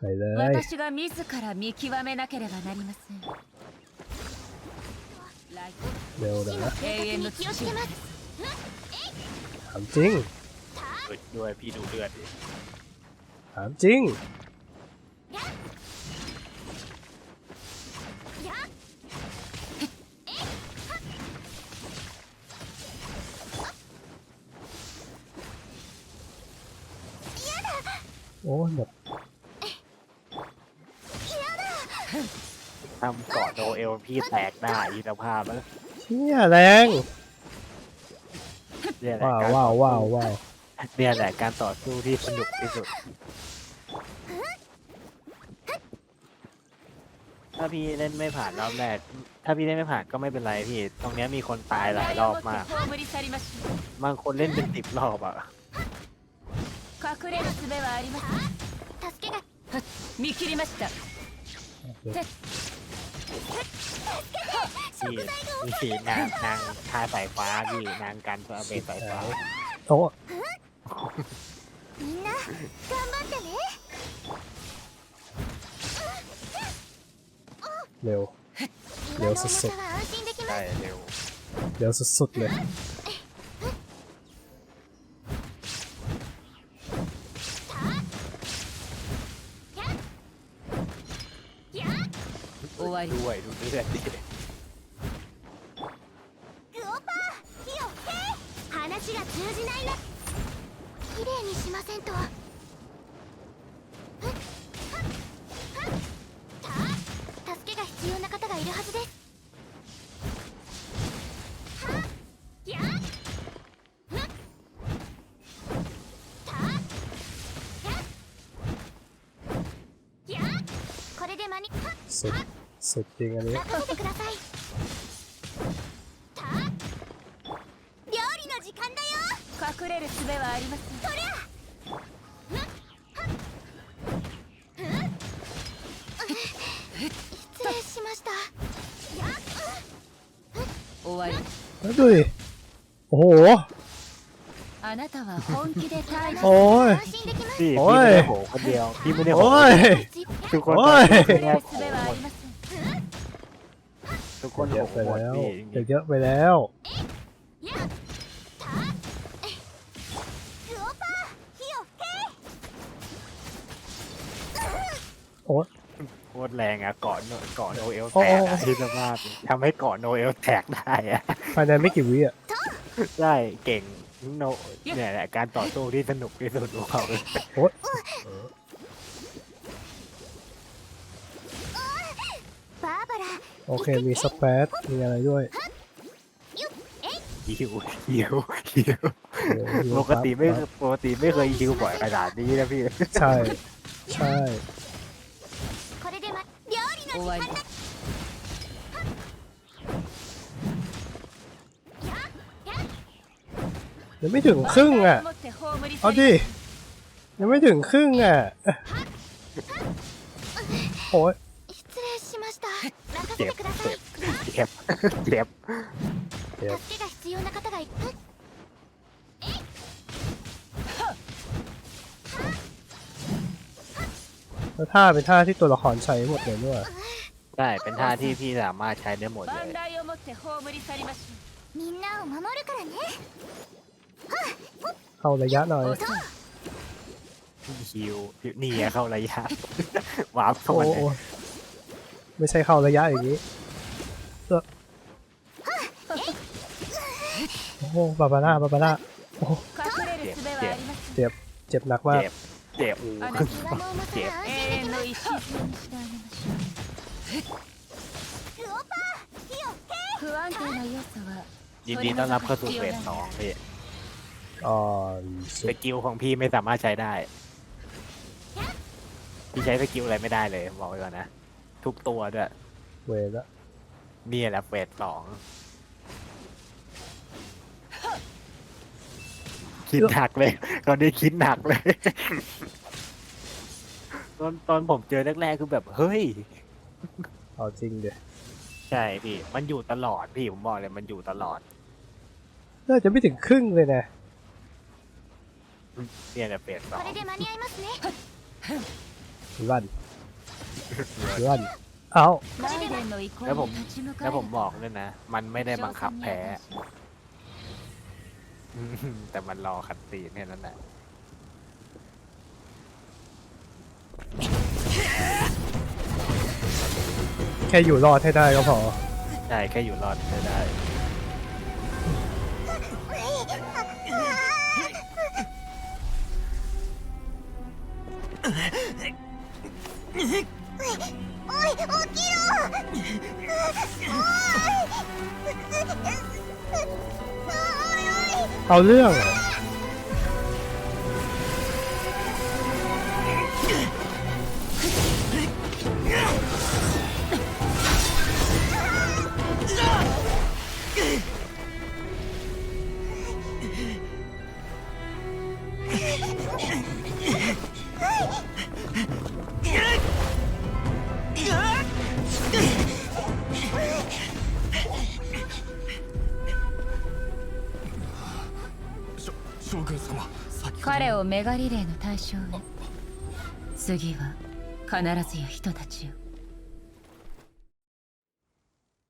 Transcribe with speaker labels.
Speaker 1: ไปเลย
Speaker 2: 私が自ら見極めなければなりませんライ
Speaker 1: เร็วนะ
Speaker 2: ト永遠の
Speaker 3: 気をつ
Speaker 2: 父
Speaker 3: けます
Speaker 1: ถามจริง
Speaker 4: ฝึกด้วยพี่ดูเลือดดิ
Speaker 1: ถามจริง
Speaker 3: やっ
Speaker 1: โอ้ยหมด
Speaker 4: ทำก่อนโนเอลพี่แตกหน้าอีสภาพแล้ว
Speaker 1: เชี่ยแรง
Speaker 4: เนี่ยแหละ
Speaker 1: ว้าว
Speaker 4: การ
Speaker 1: ว้าวว้าวว้าว
Speaker 4: เนี่ยแหละการต่อสู้ที่สนุกที่สุด ถ้าพี่เล่นไม่ผ่านรอบแรก ถ้าพี่เล่นไม่ผ่านก็ไม่เป็นไรพี่ ตรงเนี้ยมีคนตายหลายรอบมาก
Speaker 2: 葬り去りましょ
Speaker 4: บางคนเล่นเป็นสิบรอบอ่ะ
Speaker 2: う隠れる術はありません
Speaker 3: 助けが
Speaker 2: 見切りました
Speaker 1: โอเค
Speaker 4: พี่พี่นางนางทาสายฟ้าพี่นางกันตัวเบสสายฟ้า
Speaker 1: โอ้
Speaker 3: みんな頑張ってね
Speaker 1: เร็ว
Speaker 3: 岩の重さは安心できま
Speaker 4: ใช่
Speaker 3: す
Speaker 4: เร็ว
Speaker 1: เร็วสุดๆเลย
Speaker 2: わり
Speaker 4: ด้วยดูเลือดดิ
Speaker 3: グオパー火を吹け話が通じないな綺麗にしませんとふっふっふった助けが必要な方がいるはずですはっやっふったやっやっこれで間に 設定がね。料理の時間だよ。
Speaker 2: 隠れる術はありま
Speaker 3: りゃ。失礼しました。
Speaker 2: 終わり。
Speaker 1: い？おお。
Speaker 2: あなたは本気で
Speaker 4: 対応 おい。おい。おい。お
Speaker 1: い。おい。
Speaker 4: ทุกคนหกหมด
Speaker 1: แล้ว
Speaker 4: เดี๋ย
Speaker 1: เยอะไปแล้วโอ๊
Speaker 4: ตโคตรแรงอะเกาะเกาะโนเอลแตกที่สภากทำให้เกาะโนเอลแตกได้อะ
Speaker 1: ภายในไม่กี่วิอะ
Speaker 4: ใช่เก่งโนเนี่ยแหละการต่อสู้ที่สนุกที่สุดของเขา
Speaker 1: โอ๊
Speaker 3: ต
Speaker 1: โอเคมีสเปซมีอะไรด้วย
Speaker 4: ฮิวฮิวฮิว
Speaker 1: เดี๋ยวดู
Speaker 4: ปกติไม่
Speaker 1: ครับ
Speaker 4: ปกติไม่เคยฮิวบ่อยขนาดนี้นะพี่
Speaker 1: ใช่ ใช่
Speaker 3: これでま料理の時
Speaker 2: 終わり
Speaker 3: 間だやや
Speaker 1: ยังไม่ถึงครึ่งอ่ะ
Speaker 2: 持って葬り去
Speaker 1: เอา
Speaker 2: り
Speaker 1: ดิ ยังไม่ถึงครึ่งอ่ะ โอ้ย
Speaker 3: 失礼し ました任せ
Speaker 4: เจ็บ
Speaker 3: てください
Speaker 4: เจ็บเจ็บ
Speaker 1: เจ็บ
Speaker 3: 助けが必要な方がいる
Speaker 1: แล้วท่าเป็นท่าที่ตัวละครใช้หมดเลยด้วย
Speaker 4: ใช่เป็นท่าที่พี่สามารถใช้ได้หมดเลย
Speaker 2: 万来をもって葬り去りましょ
Speaker 3: みんなを守るからね
Speaker 1: เข้าระยะหน่อย
Speaker 2: う遅い
Speaker 4: ฮิวนี่ไงเข้าระยะ วาร์ปเข้า
Speaker 1: โอ้
Speaker 4: มา
Speaker 1: โห
Speaker 4: เลย
Speaker 1: ไม่ใช่เข้าระยะอย่างนี้เออโอ้บาบาน่าบาบาน่าโอ้
Speaker 2: เจ็บเจ็บ
Speaker 1: เจ็บเจ็บหนักมาก
Speaker 4: เจ็บโอ้
Speaker 2: เจ็บ
Speaker 4: ยินดีต้อนรับเข้าสู่เฟสสองพี่
Speaker 1: ส
Speaker 4: กิลของพี่ไม่สามารถใช้ได้ พี่ใช้สกิลอะไรไม่ได้เลยบอกไว้ก่อนนะ ทุกตัวด้วย
Speaker 1: เวรละ
Speaker 4: นี่แหละเฟสสองคิดหนักเลยตอนนี้คิดหนักเลย ตอนตอนผมเจอแรกๆคือแบบ เฮ้ย
Speaker 1: เอาจริงเดี๋ย
Speaker 4: ใช่พี่ มันอยู่ตลอดพี่ผมบอกเลยมันอยู่ตลอด
Speaker 1: น่าจะไม่ถึงครึ่งเลยนะ
Speaker 4: เนี่ยแหละเฟสสอ
Speaker 3: こ
Speaker 4: ง
Speaker 3: れで間に合いますね
Speaker 1: ร เพื่อนเอ้า
Speaker 4: แล้วผมแล้วผมบอกด้วยนะ มันไม่ได้บังคับแพ้แต่มันรอขัดตีนแค่นั้นแหละ
Speaker 1: แค่อยู่รอดให้ได้ก็พอ
Speaker 4: ใช่ แค่อยู่รอดให้ได้
Speaker 3: い起き
Speaker 5: 将軍様
Speaker 2: 彼をメガリレーの対象へ。次は必ずや人たちよ。